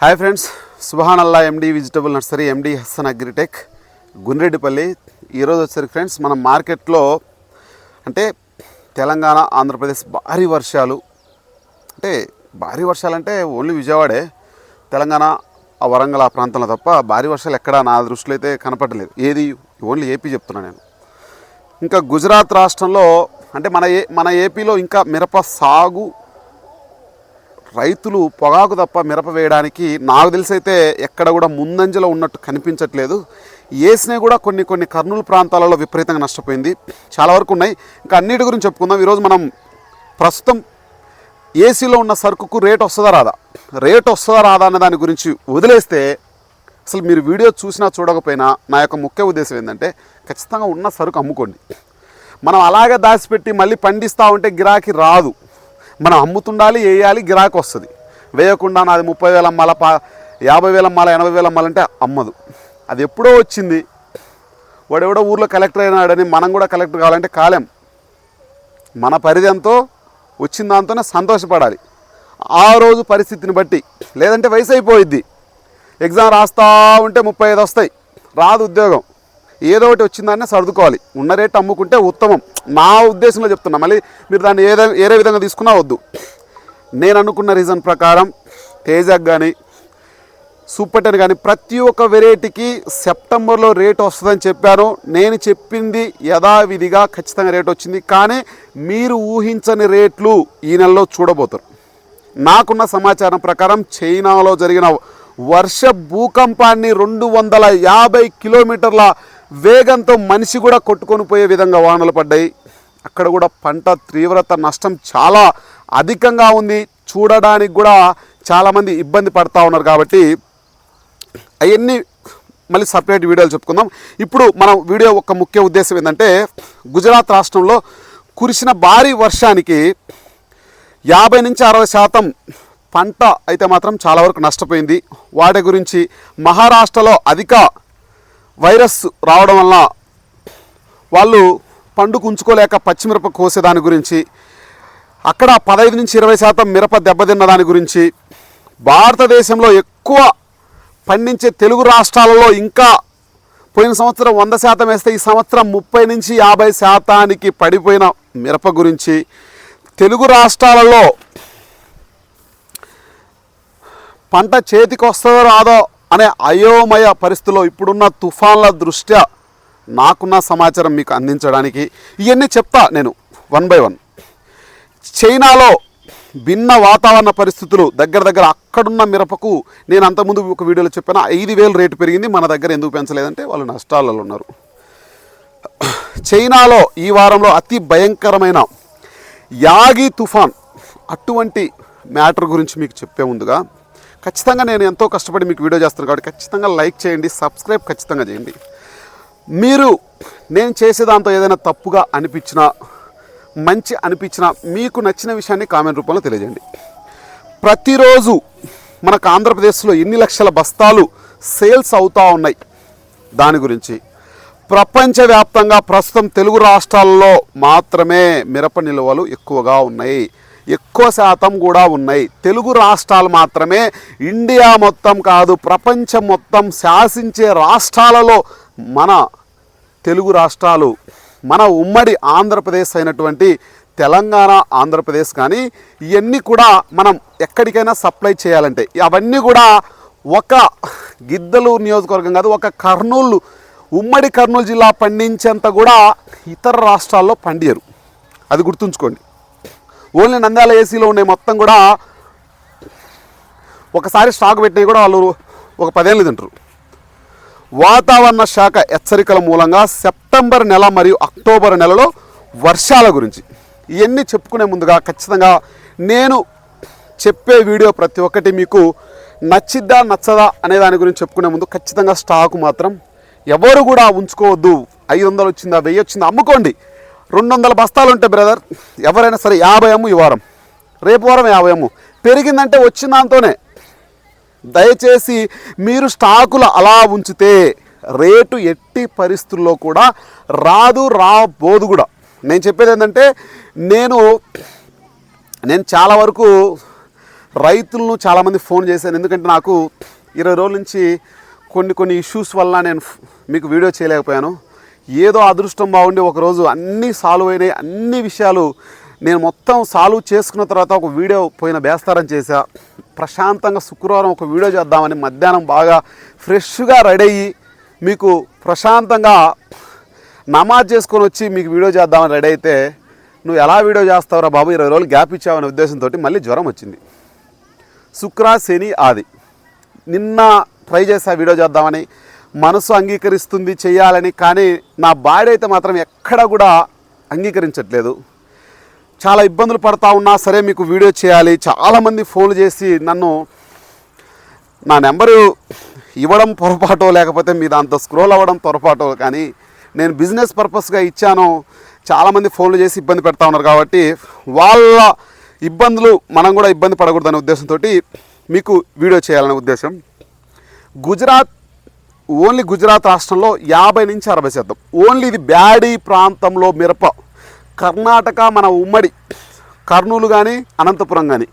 Hi friends Suhan Alla MD vegetable nursery MD Hasan agritech Gundreddipalli ఈరోజు వచ్చేసరికి friends మన మార్కెట్లో అంటే తెలంగాణ ఆంధ్రప్రదేశ్ భారీ వర్షాలు. అంటే భారీ వర్షాలు అంటే ఓన్లీ విజయవాడే. తెలంగాణ ఆ వరంగల్ ఆ ప్రాంతంలో తప్ప భారీ వర్షాలు ఎక్కడా నా దృష్టిలో అయితే కనపడలేదు. ఏది? ఓన్లీ ఏపీ చెప్తున్నా నేను. ఇంకా గుజరాత్ రాష్ట్రంలో అంటే మన ఏ మన ఏపీలో ఇంకా మిరప సాగు రైతులు పొగాకు తప్ప మిరప వేయడానికి నాకు తెలిసైతే ఎక్కడ కూడా ముందంజలో ఉన్నట్టు కనిపించట్లేదు. వేసినా కూడా కొన్ని కొన్ని కర్నూలు ప్రాంతాలలో విపరీతంగా నష్టపోయింది. చాలా వరకు ఉన్నాయి. ఇంకా అన్నిటి గురించి చెప్పుకుందాం. ఈరోజు మనం ప్రస్తుతం ఏసీలో ఉన్న సరుకుకు రేట్ వస్తుందా రాదా? రేట్ వస్తుందా రాదా అన్న దాని గురించి వదిలేస్తే అసలు మీరు వీడియో చూసినా చూడకపోయినా నా యొక్క ముఖ్య ఉద్దేశం ఏంటంటే ఖచ్చితంగా ఉన్న సరుకు అమ్ముకోండి. మనం అలాగే దాచిపెట్టి మళ్ళీ పండిస్తూ ఉంటే గిరాకీ రాదు. మనం అమ్ముతుండాలి వేయాలి గిరాకీ వస్తుంది. వేయకుండా నాది ముప్పై వేల అమ్మాల పా యాభై వేల అమ్మాల ఎనభై వేల అమ్మాలంటే అమ్మదు. అది ఎప్పుడో వచ్చింది. వాడు ఊర్లో కలెక్టర్ అయినాడని మనం కూడా కలెక్టర్ కావాలంటే కాలేం. మన పరిధి ఎంతో వచ్చిన దాంతోనే సంతోషపడాలి. ఆ రోజు పరిస్థితిని బట్టి లేదంటే వయసు అయిపోయిద్ది. ఎగ్జామ్ రాస్తూ ఉంటే ముప్పై ఐదు వస్తాయి. రాదు ఉద్యోగం. ఏదో ఒకటి వచ్చిందాన్ని సర్దుకోవాలి. ఉన్న రేట్ అమ్ముకుంటే ఉత్తమం. నా ఉద్దేశంలో చెప్తున్నా. మళ్ళీ మీరు దాన్ని ఏదే ఏరే విధంగా తీసుకున్నా వద్దు. నేను అనుకున్న రీజన్ ప్రకారం తేజాక్ కానీ సూపర్ టెన్ కానీ ప్రతి ఒక్క వెరైటీకి సెప్టెంబర్లో రేట్ వస్తుందని చెప్పాను. నేను చెప్పింది యథావిధిగా ఖచ్చితంగా రేట్ వచ్చింది. కానీ మీరు ఊహించని రేట్లు ఈ నెలలో చూడబోతారు. నాకున్న సమాచారం ప్రకారం చైనాలో జరిగిన వర్ష భూకంపాన్ని రెండు వందల యాభై కిలోమీటర్ల వేగంతో మనిషి కూడా కొట్టుకొని పోయే విధంగా వానలు పడ్డాయి. అక్కడ కూడా పంట తీవ్రత నష్టం చాలా అధికంగా ఉంది. చూడడానికి కూడా చాలామంది ఇబ్బంది పడతా ఉన్నారు కాబట్టి అవన్నీ మళ్ళీ సపరేట్ వీడియోలు చెప్పుకుందాం. ఇప్పుడు మనం వీడియో ఒక ముఖ్య ఉద్దేశం ఏంటంటే గుజరాత్ రాష్ట్రంలో కురిసిన భారీ వర్షానికి యాభై నుంచి అరవై శాతం పంట అయితే మాత్రం చాలా వరకు నష్టపోయింది. వాటి గురించి మహారాష్ట్రలో అధిక వైరస్ రావడం వల్ల వాళ్ళు పండుకు ఉంచుకోలేక పచ్చిమిరప కోసే దాని గురించి అక్కడ పదహైదు నుంచి ఇరవై శాతం మిరప దెబ్బతిన్న దాని గురించి భారతదేశంలో ఎక్కువ పండించే తెలుగు రాష్ట్రాలలో ఇంకా పోయిన సంవత్సరం వంద శాతం వేస్తే ఈ సంవత్సరం ముప్పై నుంచి యాభై శాతానికి పడిపోయిన మిరప గురించి తెలుగు రాష్ట్రాలలో పంట చేతికి వస్తుందో రాదో అనే అయోమయ పరిస్థితిలో ఇప్పుడున్న తుఫాన్ల దృష్ట్యా నాకున్న సమాచారం మీకు అందించడానికి ఇవన్నీ చెప్తా నేను వన్ బై వన్. చైనాలో భిన్న వాతావరణ పరిస్థితులు దగ్గర దగ్గర అక్కడున్న మిరపకు నేను అంతకుముందు ఒక వీడియోలో చెప్పాను ఐదు వేలు రేటు పెరిగింది మన దగ్గర ఎందుకు పెంచలేదంటే వాళ్ళు నష్టాలలో ఉన్నారు. చైనాలో ఈ వారంలో అతి భయంకరమైన యాగి తుఫాన్ అటువంటి మ్యాటర్ గురించి మీకు చెప్పే ముందుగా ఖచ్చితంగా నేను ఎంతో కష్టపడి మీకు వీడియో చేస్తాను కాబట్టి ఖచ్చితంగా లైక్ చేయండి సబ్స్క్రైబ్ ఖచ్చితంగా చేయండి. మీరు నేను చేసే దాంతో ఏదైనా తప్పుగా అనిపించినా మంచి అనిపించినా మీకు నచ్చిన విషయాన్ని కామెంట్ రూపంలో తెలియజేయండి. ప్రతిరోజు మనకు ఆంధ్రప్రదేశ్లో ఎన్ని లక్షల బస్తాలు సేల్స్ అవుతూ ఉన్నాయి? దాని గురించి. ప్రపంచవ్యాప్తంగా ప్రస్తుతం తెలుగు రాష్ట్రాల్లో మాత్రమే మిరప నిల్వలు ఎక్కువగా ఉన్నాయి. ఎక్కువ శాతం కూడా ఉన్నాయి. తెలుగు రాష్ట్రాలు మాత్రమే ఇండియా మొత్తం కాదు ప్రపంచం మొత్తం శాసించే రాష్ట్రాలలో మన తెలుగు రాష్ట్రాలు మన ఉమ్మడి ఆంధ్రప్రదేశ్ అయినటువంటి తెలంగాణ ఆంధ్రప్రదేశ్ కానీ ఇవన్నీ కూడా మనం ఎక్కడికైనా సప్లై చేయాలంటే అవన్నీ కూడా ఒక గిద్దలు నియోజకవర్గం కాదు ఒక కర్నూలు ఉమ్మడి కర్నూలు జిల్లా పండించేంత కూడా ఇతర రాష్ట్రాల్లో పండియరు. అది గుర్తుంచుకోండి. ఓన్లీ నంద్యాల ఏసీలో ఉన్నాయి మొత్తం కూడా ఒకసారి స్టాక్ పెట్టినవి కూడా వాళ్ళు ఒక పదేళ్ళు తింటారు. వాతావరణ శాఖ హెచ్చరికల మూలంగా సెప్టెంబర్ నెల మరియు అక్టోబర్ నెలలో వర్షాల గురించి ఇవన్నీ చెప్పుకునే ముందుగా ఖచ్చితంగా నేను చెప్పే వీడియో ప్రతి ఒక్కటి మీకు నచ్చిద్దా నచ్చదా అనే దాని గురించి చెప్పుకునే ముందు ఖచ్చితంగా స్టాకు మాత్రం ఎవరు కూడా ఉంచుకోవద్దు. ఐదు వందలు వచ్చిందా వెయ్యి వచ్చిందా అమ్ముకోండి. రెండు వందల బస్తాలు ఉంటాయి బ్రదర్ ఎవరైనా సరే యాభై అమ్ము ఈ వారం. రేపు వారం యాభై అమ్ము. పెరిగిందంటే వచ్చిన దాంతోనే. దయచేసి మీరు స్టాకులు అలా ఉంచితే రేటు ఎట్టి పరిస్థితుల్లో కూడా రాదు రాబోదు కూడా. నేను చెప్పేది ఏంటంటే నేను నేను చాలా వరకు రైతులను చాలామంది ఫోన్ చేశాను. ఎందుకంటే నాకు ఇరవై రోజుల నుంచి కొన్ని కొన్ని ఇష్యూస్ వల్ల నేను మీకు వీడియో చేయలేకపోయాను. ఏదో అదృష్టం బాగుండి ఒకరోజు అన్నీ సాల్వ్ అయినాయి అన్ని విషయాలు నేను మొత్తం సాల్వ్ చేసుకున్న తర్వాత ఒక వీడియో పోయిన బేస్తారం చేశా. ప్రశాంతంగా శుక్రవారం ఒక వీడియో చేద్దామని మధ్యాహ్నం బాగా ఫ్రెష్గా రెడీ అయ్యి మీకు ప్రశాంతంగా నమాజ్ చేసుకొని వచ్చి మీకు వీడియో చేద్దామని రెడీ అయితే నువ్వు ఎలా వీడియో చేస్తావురా బాబు? ఇరవై రోజులు గ్యాప్ ఇచ్చావనే ఉద్దేశంతో మళ్ళీ జ్వరం వచ్చింది. శుక్ర శని ఆది. నిన్న ట్రై చేసా వీడియో చేద్దామని. మనసు అంగీకరిస్తుంది చేయాలని కానీ నా బాడీ అయితే మాత్రం ఎక్కడ కూడా అంగీకరించట్లేదు. చాలా ఇబ్బందులు పడతా ఉన్నా సరే మీకు వీడియో చేయాలి. చాలామంది ఫోన్లు చేసి నన్ను నా నెంబరు ఇవ్వడం పొరపాటో లేకపోతే మీ దాంతో స్క్రోల్ అవ్వడం పొరపాటో కానీ నేను బిజినెస్ పర్పస్గా ఇచ్చాను. చాలామంది ఫోన్లు చేసి ఇబ్బంది పెడతా ఉన్నారు కాబట్టి వాళ్ళ ఇబ్బందులు మనం కూడా ఇబ్బంది పడకూడదనే ఉద్దేశంతో మీకు వీడియో చేయాలనే ఉద్దేశం. గుజరాత్ ఓన్లీ గుజరాత్ రాష్ట్రంలో యాభై నుంచి అరవై శాతం. ఓన్లీ ఇది బ్యాడీ ప్రాంతంలో మిరప. కర్ణాటక మన ఉమ్మడి కర్నూలు కానీ అనంతపురం కానీ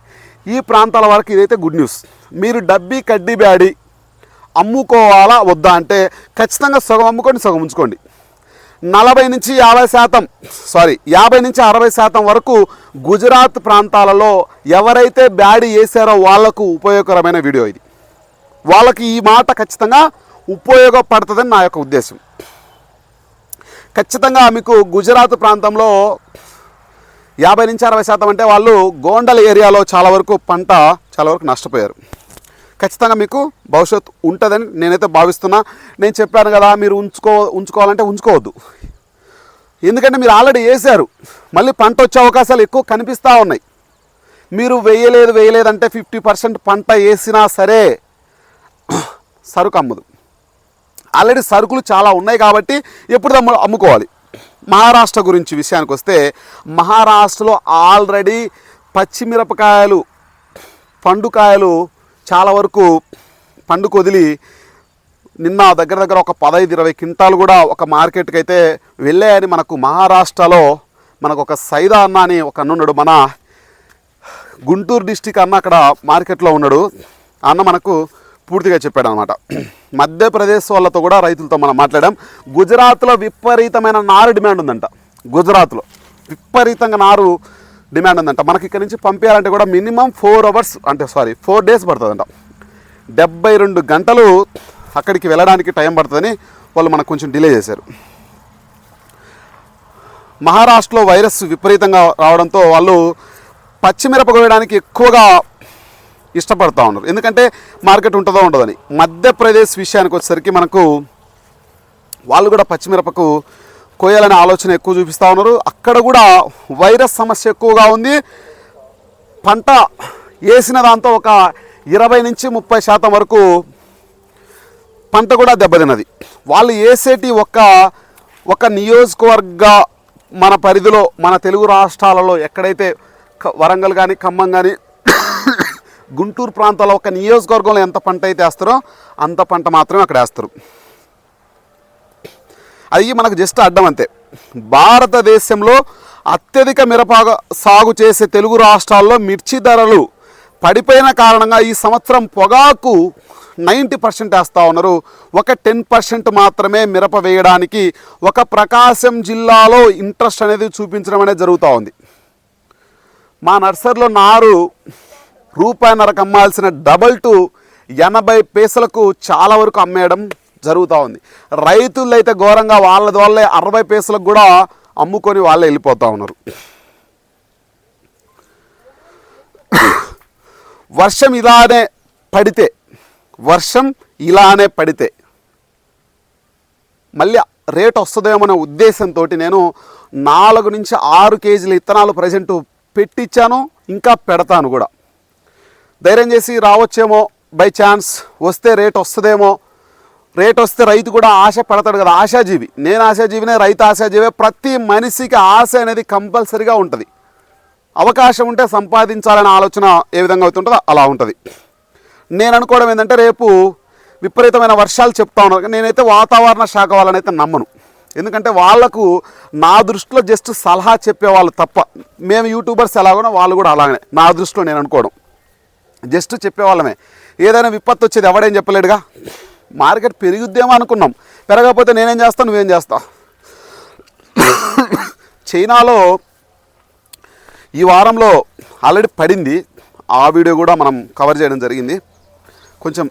ఈ ప్రాంతాల వరకు ఇదైతే గుడ్ న్యూస్. మీరు డబ్బీ కడ్డీ బ్యాడీ అమ్ముకోవాలా వద్దా అంటే ఖచ్చితంగా సగం అమ్ముకొని సగం ఉంచుకోండి. నలభై నుంచి యాభై శాతం సారీ యాభై నుంచి అరవై శాతం వరకు గుజరాత్ ప్రాంతాలలో ఎవరైతే బ్యాడీ వేసారో వాళ్ళకు ఉపయోగకరమైన వీడియో ఇది. వాళ్ళకి ఈ మాట ఖచ్చితంగా ఉపయోగపడుతుందని నా యొక్క ఉద్దేశం. ఖచ్చితంగా మీకు గుజరాత్ ప్రాంతంలో యాభై నుంచి అరవై శాతం అంటే వాళ్ళు గోండల ఏరియాలో చాలా వరకు పంట చాలా వరకు నష్టపోయారు. ఖచ్చితంగా మీకు భవిష్యత్తు ఉంటుందని నేనైతే భావిస్తున్నా. నేను చెప్పాను కదా మీరు ఉంచుకో ఉంచుకోవాలంటే ఉంచుకోవద్దు. ఎందుకంటే మీరు ఆల్రెడీ వేసారు మళ్ళీ పంట వచ్చే అవకాశాలు ఎక్కువ కనిపిస్తూ ఉన్నాయి. మీరు వేయలేదు వేయలేదంటే ఫిఫ్టీ పర్సెంట్ పంట వేసినా సరే సరుకు అమ్మదు. ఆల్రెడీ సరుకులు చాలా ఉన్నాయి కాబట్టి ఎప్పుడు అమ్ము అమ్ముకోవాలి. మహారాష్ట్ర గురించి విషయానికి వస్తే మహారాష్ట్రలో ఆల్రెడీ పచ్చిమిరపకాయలు పండుకాయలు చాలా వరకు పండుకు వదిలి నిన్న దగ్గర దగ్గర ఒక పదహైదు ఇరవై క్వింటాలు కూడా ఒక మార్కెట్కి అయితే వెళ్ళాయని మనకు మహారాష్ట్రలో మనకు ఒక సైదా అన్న అని ఒక అన్న ఉన్నాడు. మన గుంటూరు డిస్టిక్ అన్న అక్కడ మార్కెట్లో ఉన్నాడు. అన్న మనకు పూర్తిగా చెప్పాడు అనమాట మధ్యప్రదేశ్ వాళ్ళతో కూడా రైతులతో మనం మాట్లాడాం. గుజరాత్లో విపరీతమైన నారు డిమాండ్ ఉందంట. గుజరాత్లో విపరీతంగా నారు డిమాండ్ ఉందంట. మనకి ఇక్కడ నుంచి పంపించాలంటే కూడా మినిమం ఫోర్ అవర్స్ అంటే సారీ ఫోర్ డేస్ పడుతుందంట. డెబ్బై రెండు గంటలు అక్కడికి వెళ్ళడానికి టైం పడుతుందని వాళ్ళు మనకు కొంచెం డిలే చేశారు. మహారాష్ట్రలో వైరస్ విపరీతంగా రావడంతో వాళ్ళు పచ్చిమిరప కోయడానికి ఎక్కువగా ఇష్టపడతా ఉన్నారు. ఎందుకంటే మార్కెట్ ఉంటుందో ఉండదని. మధ్యప్రదేశ్ విషయానికి వచ్చేసరికి మనకు వాళ్ళు కూడా పచ్చిమిరపకు కోయాలనే ఆలోచన ఎక్కువ చూపిస్తూ ఉన్నారు. అక్కడ కూడా వైరస్ సమస్య ఎక్కువగా ఉంది. పంట వేసిన దాంతో ఒక ఇరవై నుంచి ముప్పై శాతం వరకు పంట కూడా దెబ్బతిన్నది. వాళ్ళు వేసేటి ఒక ఒక నియోజకవర్గ మన పరిధిలో మన తెలుగు రాష్ట్రాలలో ఎక్కడైతే క- వరంగల్ కానీ ఖమ్మం కానీ గుంటూరు ప్రాంతాల్లో ఒక నియోజకవర్గంలో ఎంత పంట అయితే వేస్తారో అంత పంట మాత్రమే అక్కడ వేస్తారు. అది మనకు జస్ట్ అడ్డం అంతే. భారతదేశంలో అత్యధిక మిరప సాగు చేసే తెలుగు రాష్ట్రాల్లో మిర్చి ధరలు పడిపోయిన కారణంగా ఈ సంవత్సరం పొగాకు నైంటీ పర్సెంట్ వేస్తూ ఉన్నారు. ఒక టెన్ పర్సెంట్ మాత్రమే మిరప వేయడానికి ఒక ప్రకాశం జిల్లాలో ఇంట్రెస్ట్ అనేది చూపించడం అనేది జరుగుతూ ఉంది. మా నర్సరీలో నారు రూపాయిన్నరకు అమ్మాల్సిన డబల్ టు ఎనభై పైసలకు చాలా వరకు అమ్మేయడం జరుగుతూ ఉంది. రైతులు అయితే ఘోరంగా వాళ్ళ వాళ్ళే అరవై పైసలకు కూడా అమ్ముకొని వాళ్ళే వెళ్ళిపోతూ ఉన్నారు. వర్షం ఇలానే పడితే వర్షం ఇలానే పడితే మళ్ళీ రేట్ వస్తుందేమనే ఉద్దేశంతో నేను నాలుగు నుంచి ఆరు కేజీల ఇత్తనాలు ప్రజెంట్ పెట్టించాను ఇంకా పెడతాను కూడా. ధైర్యం చేసి రావచ్చేమో బై ఛాన్స్. వస్తే రేట్ వస్తుందేమో. రేట్ వస్తే రైతు కూడా ఆశ పడతాడు కదా. ఆశాజీవి. నేను ఆశాజీవినే రైతు ఆశాజీవే. ప్రతి మనిషికి ఆశ అనేది కంపల్సరీగా ఉంటుంది. అవకాశం ఉంటే సంపాదించాలనే ఆలోచన ఏ విధంగా అవుతుంటుందో అలా ఉంటుంది. నేను అనుకోవడం ఏంటంటే రేపు విపరీతమైన వర్షాలు చెప్తా ఉన్నారు. నేనైతే వాతావరణ శాఖ వాళ్ళని అయితే నమ్మను. ఎందుకంటే వాళ్ళకు నా దృష్టిలో జస్ట్ సలహా చెప్పేవాళ్ళు తప్ప. మేము యూట్యూబర్స్ ఎలాగోనో వాళ్ళు కూడా అలాగనే. నా దృష్టిలో నేను అనుకోవడం. జస్ట్ చెప్పేవాళ్ళమే. ఏదైనా విపత్తు వచ్చేది ఎవడేం చెప్పలేడుగా? మార్కెట్ పెరుగుద్దేమో అనుకున్నాం. పెరగకపోతే నేనేం చేస్తాను నువ్వేం చేస్తావు? చైనాలో ఈ వారంలో ఆల్రెడీ పడింది. ఆ వీడియో కూడా మనం కవర్ చేయడం జరిగింది. కొంచెం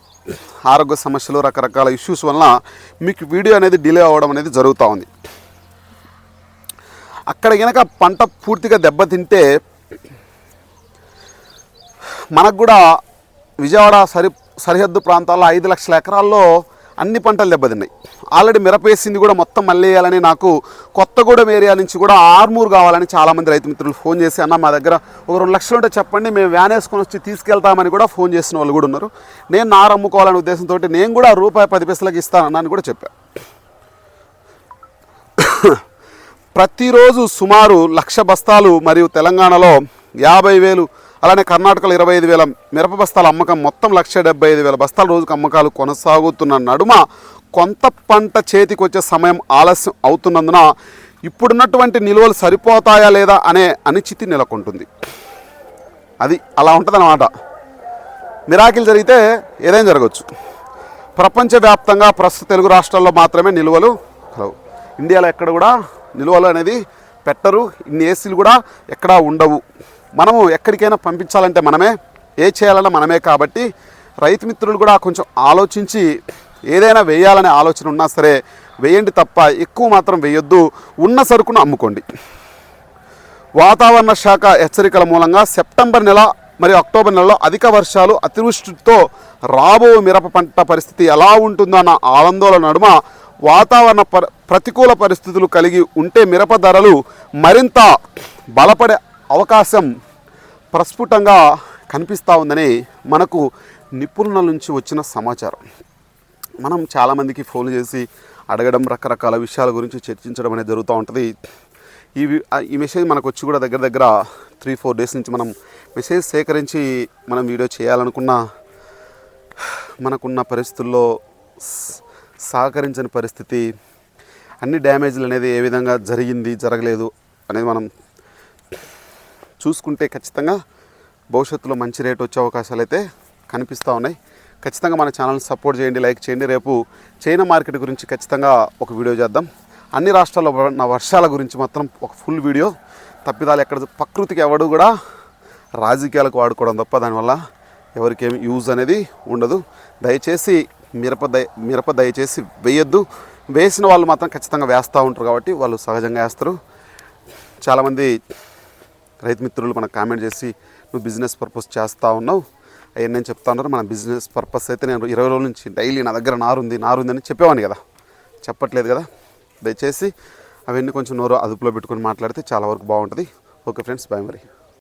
ఆరోగ్య సమస్యలు రకరకాల ఇష్యూస్ వలన మీకు వీడియో అనేది డిలే అవ్వడం అనేది జరుగుతూ ఉంది. అక్కడ కనుక పంట పూర్తిగా దెబ్బతింటే మనకు కూడా విజయవాడ సరి సరిహద్దు ప్రాంతాల్లో ఐదు లక్షల ఎకరాల్లో అన్ని పంటలు దెబ్బతిన్నాయి. ఆల్రెడీ మిరపేసింది కూడా మొత్తం మళ్ళీ వేయాలని నాకు కొత్తగూడెం ఏరియా నుంచి కూడా ఆర్మూర్ కావాలని చాలామంది రైతు మిత్రులు ఫోన్ చేసి అన్న మా దగ్గర ఒక రెండు లక్షలు ఉంటే చెప్పండి మేము వ్యాన్ వేసుకొని వచ్చి తీసుకెళ్తామని కూడా ఫోన్ చేసిన వాళ్ళు కూడా ఉన్నారు. నేను నారు అమ్ముకోవాలనే ఉద్దేశంతో నేను కూడా రూపాయి పది పైసలకి ఇస్తానని కూడా చెప్పాను ప్రతిరోజు సుమారు లక్ష బస్తాలు మరియు తెలంగాణలో యాభై వేలు అలానే కర్ణాటకలో ఇరవై ఐదు వేల మిరప బస్తాల అమ్మకం మొత్తం లక్ష డెబ్బై ఐదు వేల బస్తాల రోజుకు అమ్మకాలు కొనసాగుతున్న నడుమ కొంత పంట చేతికి వచ్చే సమయం ఆలస్యం అవుతున్నందున ఇప్పుడున్నటువంటి నిల్వలు సరిపోతాయా లేదా అనే అనిశ్చితి నెలకొంటుంది. అది అలా ఉంటుందన్నమాట. మిరాకిల్ జరిగితే ఏదైనా జరగవచ్చు ప్రపంచవ్యాప్తంగా ప్రస్తుత తెలుగు రాష్ట్రాల్లో మాత్రమే నిల్వలు కలవు ఇండియాలో ఎక్కడ కూడా నిల్వలు అనేది పెట్టరు. ఇన్ని ఏసీలు కూడా ఎక్కడా ఉండవు. మనము ఎక్కడికైనా పంపించాలంటే మనమే ఏ చేయాలన్నా మనమే కాబట్టి రైతు మిత్రులు కూడా కొంచెం ఆలోచించి ఏదైనా వేయాలనే ఆలోచన ఉన్నా సరే వేయండి తప్ప ఎక్కువ మాత్రం వేయొద్దు. ఉన్న సరుకును అమ్ముకోండి. వాతావరణ శాఖ హెచ్చరికల మూలంగా సెప్టెంబర్ నెల మరియు అక్టోబర్ నెలలో అధిక వర్షాలు అతివృష్టితో రాబో మిరప పంట పరిస్థితి ఎలా ఉంటుందో అన్న ఆందోళన నడుమ వాతావరణ పరి ప్రతికూల పరిస్థితులు కలిగి ఉంటే మిరప ధరలు మరింత బలపడే అవకాశం ప్రస్ఫుటంగా కనిపిస్తూ ఉందని మనకు నిపుణుల నుంచి వచ్చిన సమాచారం. మనం చాలామందికి ఫోన్ చేసి అడగడం రకరకాల విషయాల గురించి చర్చించడం అనేది జరుగుతూ ఉంటుంది. ఈ ఈ మెసేజ్ మనకు వచ్చి కూడా దగ్గర దగ్గర త్రీ ఫోర్ డేస్ నుంచి మనం మెసేజ్ సేకరించి మనం వీడియో చేయాలనుకున్న మనకున్న పరిస్థితుల్లో సహకరించని పరిస్థితి అన్ని డ్యామేజ్లు అనేది ఏ విధంగా జరిగింది జరగలేదు అనేది మనం చూసుకుంటే ఖచ్చితంగా భవిష్యత్తులో మంచి రేట్ వచ్చే అవకాశాలు అయితే కనిపిస్తూ ఉన్నాయి. ఖచ్చితంగా మన ఛానల్ని సపోర్ట్ చేయండి లైక్ చేయండి. రేపు చైనా మార్కెట్ గురించి ఖచ్చితంగా ఒక వీడియో చేద్దాం. అన్ని రాష్ట్రాల్లో ఉన్న వర్షాల గురించి మాత్రం ఒక ఫుల్ వీడియో. తప్పిదాలు ఎక్కడ ప్రకృతికి ఎవడు కూడా రాజకీయాలకు వాడుకోవడం తప్ప దానివల్ల ఎవరికేమి యూజ్ అనేది ఉండదు. దయచేసి మిరప దయ మిరప దయచేసి వేయొద్దు. వేసిన వాళ్ళు మాత్రం ఖచ్చితంగా వేస్తూ ఉంటారు కాబట్టి వాళ్ళు సహజంగా వేస్తారు. చాలామంది రైతు మిత్రులు మనకు కామెంట్ చేసి నువ్వు బిజినెస్ పర్పస్ చేస్తూ ఉన్నావు? అవన్నీ నేను చెప్తా ఉన్నారు మన బిజినెస్ పర్పస్ అయితే నేను ఇరవై రోజుల నుంచి డైలీ నా దగ్గర నారుంది నారుంది అని చెప్పేవాడిని కదా. చెప్పట్లేదు కదా. దయచేసి అవన్నీ కొంచెం నోరు అదుపులో పెట్టుకొని మాట్లాడితే చాలా వరకు బాగుంటుంది. ఓకే ఫ్రెండ్స్ బాయ్ మరి.